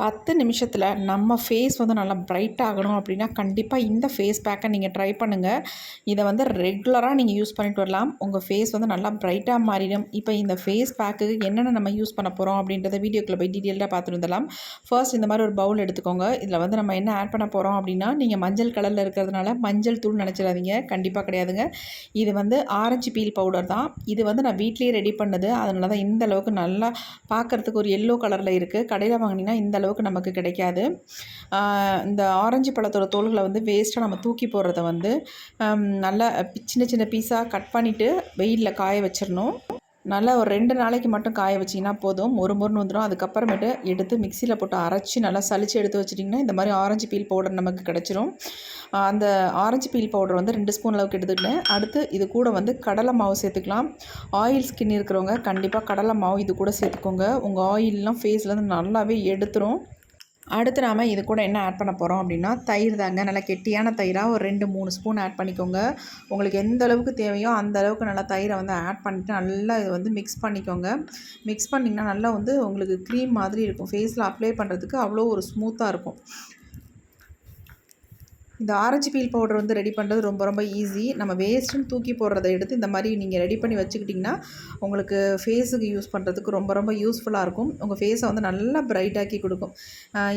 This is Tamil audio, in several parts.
பத்து நிமிஷத்தில் நம்ம ஃபேஸ் வந்து நல்லா பிரைட் ஆகணும் அப்படின்னா கண்டிப்பாக இந்த ஃபேஸ் பேக்கை நீங்கள் ட்ரை பண்ணுங்கள் இதை வந்து ரெகுலராக நீங்கள் யூஸ் பண்ணிட்டு வரலாம். உங்கள் ஃபேஸ் வந்து நல்லா பிரைட்டாக மாறிடும். இப்போ இந்த ஃபேஸ் பேக்கு என்னென்ன நம்ம யூஸ் பண்ண போகிறோம் அப்படின்றத வீடியோக்குள்ளே போய் டீட்டெயிலாக பார்த்துட்டு ஃபர்ஸ்ட் இந்த மாதிரி ஒரு பவுல் எடுத்துக்கோங்க. இதில் வந்து நம்ம என்ன ஆட் பண்ண போகிறோம் அப்படின்னா நீங்கள் மஞ்சள் கலரில் இருக்கிறதுனால மஞ்சள் தூள் நினச்சிடாதீங்க. கண்டிப்பாக கிடையாதுங்க. இது வந்து ஆரஞ்சு பீல் பவுடர் தான். இது வந்து நான் வீட்லேயே ரெடி பண்ணது. அதனால தான் இந்த அளவுக்கு நல்லா பார்க்குறதுக்கு ஒரு எல்லோ கலரில் இருக்குது கடையில் வாங்கினீங்கன்னா இந்த அளவுக்கு அளவுக்கு நமக்கு கிடைக்காது. இந்த ஆரஞ்சு பழத்தோட தோல்களை வந்து வேஸ்ட்டாக நம்ம தூக்கி போடுறத வந்து நல்லா சின்ன சின்ன பீஸாக கட் பண்ணிவிட்டு வெயிலில் காய வச்சிடணும். நல்லா ஒரு ரெண்டு நாளைக்கு மட்டும் காய வச்சிங்கன்னா போதும். ஒரு முருன்னு வந்துடும் அதுக்கப்புறமேட்டு எடுத்து மிக்சியில் போட்டு அரைச்சி நல்லா சளிச்சு எடுத்து வச்சிட்டிங்கன்னா இந்த மாதிரி ஆரஞ்சு பீல் பவுடர் நமக்கு கிடச்சிரும். அந்த ஆரஞ்சு பீல் பவுடர் வந்து ரெண்டு ஸ்பூன் அளவுக்கு எடுத்துக்கிட்டேன். அடுத்து இது கூட வந்து கடலை மாவு சேர்த்துக்கலாம். ஆயில் ஸ்கின் இருக்கிறவங்க கண்டிப்பாக கடலை மாவு இது கூட சேர்த்துக்கோங்க. உங்கள் ஆயிலெலாம் ஃபேஸ்லேருந்து நல்லாவே எடுத்துரும். அடுத்து நாம் இது கூட என்ன ஆட் பண்ண போகிறோம் அப்படின்னா தயிர் தாங்க. நல்லா கெட்டியான தயிராக ஒரு ரெண்டு மூணு ஸ்பூன் ஆட் பண்ணிக்கோங்க. உங்களுக்கு எந்த அளவுக்கு தேவையோ அந்த அளவுக்கு நல்லா தயிரை வந்து ஆட் பண்ணிவிட்டு நல்லா இது வந்து மிக்ஸ் பண்ணிக்கோங்க. மிக்ஸ் பண்ணிங்கன்னா நல்லா வந்து உங்களுக்கு க்ரீம் மாதிரி இருக்கும். ஃபேஸில் அப்ளை பண்ணுறதுக்கு அவ்வளோ ஒரு ஸ்மூத்தாக இருக்கும். இந்த ஆரஞ்சு பீல் பவுடர் வந்து ரெடி பண்ணுறது ரொம்ப ரொம்ப ஈஸி. நம்ம வேஸ்ட்டுன்னு தூக்கி போடுறத எடுத்து இந்த மாதிரி நீங்கள் ரெடி பண்ணி வச்சுக்கிட்டிங்கன்னா உங்களுக்கு ஃபேஸுக்கு யூஸ் பண்ணுறதுக்கு ரொம்ப ரொம்ப யூஸ்ஃபுல்லாக இருக்கும். உங்கள் ஃபேஸை வந்து நல்லா பிரைட்டாக்கி கொடுக்கும்.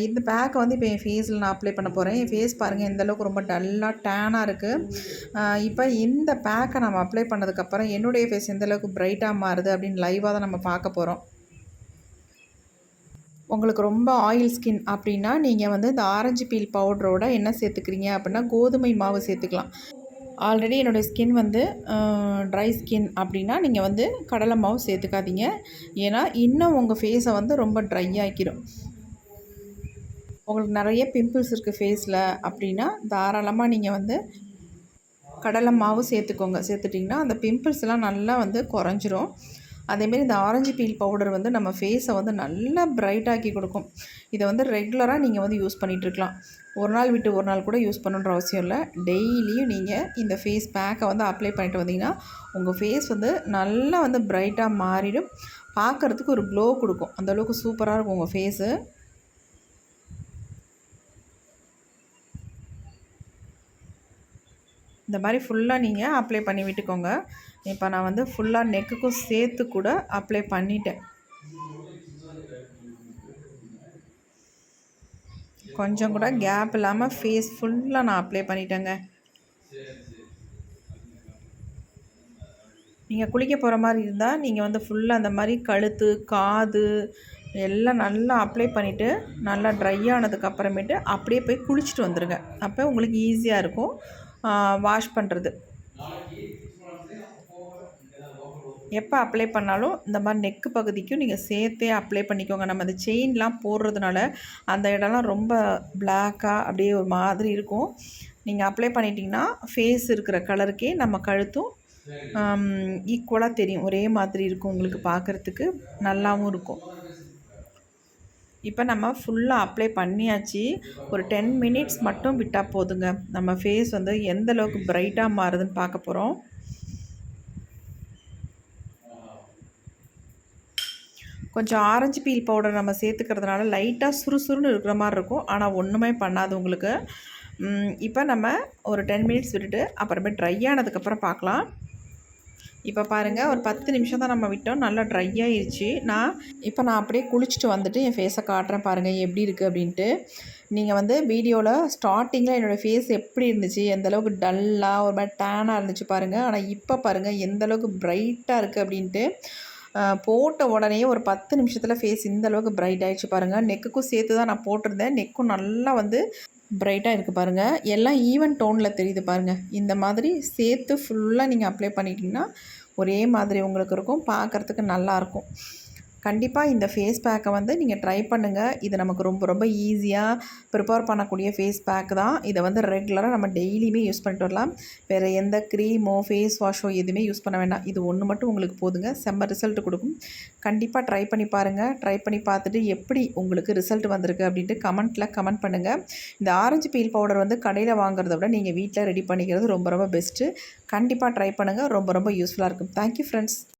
இந்த பேக்கை வந்து இப்போ என் ஃபேஸில் நான் அப்ளை பண்ண போகிறேன் என் ஃபேஸ் பாருங்கள் எந்தளவுக்கு ரொம்ப டல்லாக டேனாக இருக்குது இப்போ இந்த பேக்கை நம்ம அப்ளை பண்ணதுக்கப்புறம் என்னுடைய ஃபேஸ் எந்தளவுக்கு பிரைட்டாக மாறுது அப்படின்னு லைவாக தான் நம்ம பார்க்க போகிறோம் உங்களுக்கு ரொம்ப ஆயில் ஸ்கின் அப்படின்னா நீங்கள் வந்து இந்த ஆரஞ்சு பீல் பவுடரோட என்ன சேர்த்துக்கிறீங்க அப்படின்னா கோதுமை மாவு சேர்த்துக்கலாம். ஆல்ரெடி என்னுடைய ஸ்கின் வந்து ட்ரை ஸ்கின் அப்படின்னா நீங்கள் வந்து கடலை மாவு சேர்த்துக்காதீங்க. ஏன்னா இன்னும் உங்கள் ஃபேஸை வந்து ரொம்ப ட்ரை ஆக்கிடும் உங்களுக்கு நிறைய பிம்பிள்ஸ் இருக்குது ஃபேஸில் அப்படின்னா தாராளமாக நீங்கள் வந்து கடலை மாவு சேர்த்துக்கோங்க. சேர்த்துட்டிங்கன்னா அந்த பிம்பிள்ஸ்லாம் நல்லா வந்து குறைஞ்சிரும். அதேமாரி இந்த ஆரஞ்சு பீல் பவுடர் வந்து நம்ம ஃபேஸை வந்து நல்லா பிரைட்டாக்கி கொடுக்கும். இதை வந்து ரெகுலராக நீங்கள் வந்து யூஸ் பண்ணிகிட்ருக்கலாம் ஒரு நாள் விட்டு ஒரு நாள் கூட யூஸ் பண்ணுன்ற அவசியம் இல்லை. டெய்லியும் நீங்கள் இந்த ஃபேஸ் பேக்கை வந்து அப்ளை பண்ணிட்டு வந்தீங்கன்னா உங்கள் ஃபேஸ் வந்து நல்லா வந்து பிரைட்டாக மாறிடும். பார்க்குறதுக்கு ஒரு க்ளோ கொடுக்கும். அந்தளவுக்கு சூப்பராக இருக்கும் உங்கள் ஃபேஸு இந்த மாதிரி ஃபுல்லாக நீங்கள் அப்ளை பண்ணி விட்டுக்கோங்க. இப்போ நான் வந்து ஃபுல்லாக நெக்குக்கும் சேர்த்து கூட அப்ளை பண்ணிட்டேன். கொஞ்சம் கூட கேப் இல்லாமல் ஃபேஸ் ஃபுல்லாக நான் அப்ளை பண்ணிட்டேங்க. நீங்கள் குளிக்க போகிற மாதிரி இருந்தால் நீங்கள் வந்து ஃபுல்லாக அந்த மாதிரி கழுத்து காது எல்லாம் நல்லா அப்ளை பண்ணிவிட்டு நல்லா ட்ரை ஆனதுக்கு அப்புறமேட்டு அப்படியே போய் குளிச்சுட்டு வந்துடுங்க அப்போ உங்களுக்கு ஈஸியாக இருக்கும். வாஷ் பண்ணுறது எப்போ அப்ளை பண்ணாலும் இந்த மாதிரி நெக்கு பகுதிக்கும் நீங்கள் சேர்த்தே அப்ளை பண்ணிக்கோங்க. நம்ம அந்த செயின்லாம் போடுறதுனால அந்த இடம்லாம் ரொம்ப பிளாக்காக அப்படியே ஒரு மாதிரி இருக்கும். நீங்கள் அப்ளை பண்ணிட்டீங்கன்னா ஃபேஸ் இருக்கிற கலருக்கே நம்ம கழுத்தும் ஈக்குவலாக தெரியும். ஒரே மாதிரி இருக்கும் உங்களுக்கு பார்க்குறதுக்கு நல்லாவும் இருக்கும். இப்போ நம்ம ஃபுல்லாக அப்ளை பண்ணியாச்சு. ஒரு டென் மினிட்ஸ் மட்டும் விட்டால் போதுங்க. நம்ம ஃபேஸ் வந்து எந்த அளவுக்கு ப்ரைட்டாக மாறுதுன்னு பார்க்க போகிறோம் கொஞ்சம் ஆரஞ்சு பீல் பவுடர் நம்ம சேர்த்துக்கிறதுனால லைட்டாக சுறுசுறுன்னு இருக்கிற மாதிரி இருக்கும். ஆனால் ஒன்றுமே பண்ணாது உங்களுக்கு. இப்போ நம்ம ஒரு டென் மினிட்ஸ் விட்டுட்டு அப்புறமே ட்ரை ஆனதுக்கப்புறம் பார்க்கலாம். இப்போ பாருங்கள் ஒரு பத்து நிமிஷம் தான் நம்ம விட்டோம். நல்லா ட்ரை ஆயிடுச்சு நான் இப்போ நான் அப்படியே குளிச்சுட்டு வந்துட்டு என் ஃபேஸை காட்டுறேன் பாருங்கள் எப்படி இருக்குது அப்படின்ட்டு. நீங்கள் வந்து வீடியோவில் ஸ்டார்டிங்கில் என்னோடய ஃபேஸ் எப்படி இருந்துச்சு எந்த அளவுக்கு டல்லாக ஒரு மாதிரி டேனாக இருந்துச்சு பாருங்கள் ஆனால் இப்போ பாருங்கள் எந்தளவுக்கு ப்ரைட்டாக இருக்குது அப்படின்ட்டு. போட்ட உடனே ஒரு பத்து நிமிஷத்தில் ஃபேஸ் இந்த அளவுக்கு பிரைட் ஆகிடுச்சு பாருங்கள் நெக்குக்கும் சேர்த்து தான் நான் போட்டிருந்தேன். நெக்கும் நல்லா வந்து பிரைட்டாக இருக்குது பாருங்கள் எல்லாம் ஈவன் டோனில் தெரியுது பாருங்கள் இந்த மாதிரி சேர்த்து ஃபுல்லாக நீங்கள் அப்ளை பண்ணிட்டீங்கன்னா ஒரே மாதிரி உங்களுக்கு இருக்கும். பார்க்குறதுக்கு நல்லாயிருக்கும் கண்டிப்பாக இந்த ஃபேஸ் பேக்கை வந்து நீங்கள் ட்ரை பண்ணுங்கள் இது நமக்கு ரொம்ப ரொம்ப ஈஸியாக ப்ரிப்பேர் பண்ணக்கூடிய ஃபேஸ் பேக் தான். இதை வந்து ரெகுலராக நம்ம டெய்லியுமே யூஸ் பண்ணிட்டு வரலாம். வேறு எந்த க்ரீமோ ஃபேஸ் வாஷோ எதுவுமே யூஸ் பண்ண வேண்டாம். இது ஒன்று மட்டும் உங்களுக்கு போதுங்க. செம்ம ரிசல்ட் கொடுக்கும். கண்டிப்பாக ட்ரை பண்ணி பாருங்கள் ட்ரை பண்ணி பார்த்துட்டு எப்படி உங்களுக்கு ரிசல்ட் வந்திருக்கு அப்படின்ட்டு கமெண்ட்டில் கமெண்ட் பண்ணுங்கள் இந்த ஆரஞ்சு பீல் பவுடர் வந்து கடையில் வாங்குறத விட நீங்கள் வீட்டில் ரெடி பண்ணிக்கிறது ரொம்ப ரொம்ப பெஸ்ட்டு கண்டிப்பாக ட்ரை பண்ணுங்கள் ரொம்ப ரொம்ப யூஸ்ஃபுல்லாக இருக்கும். Thank you friends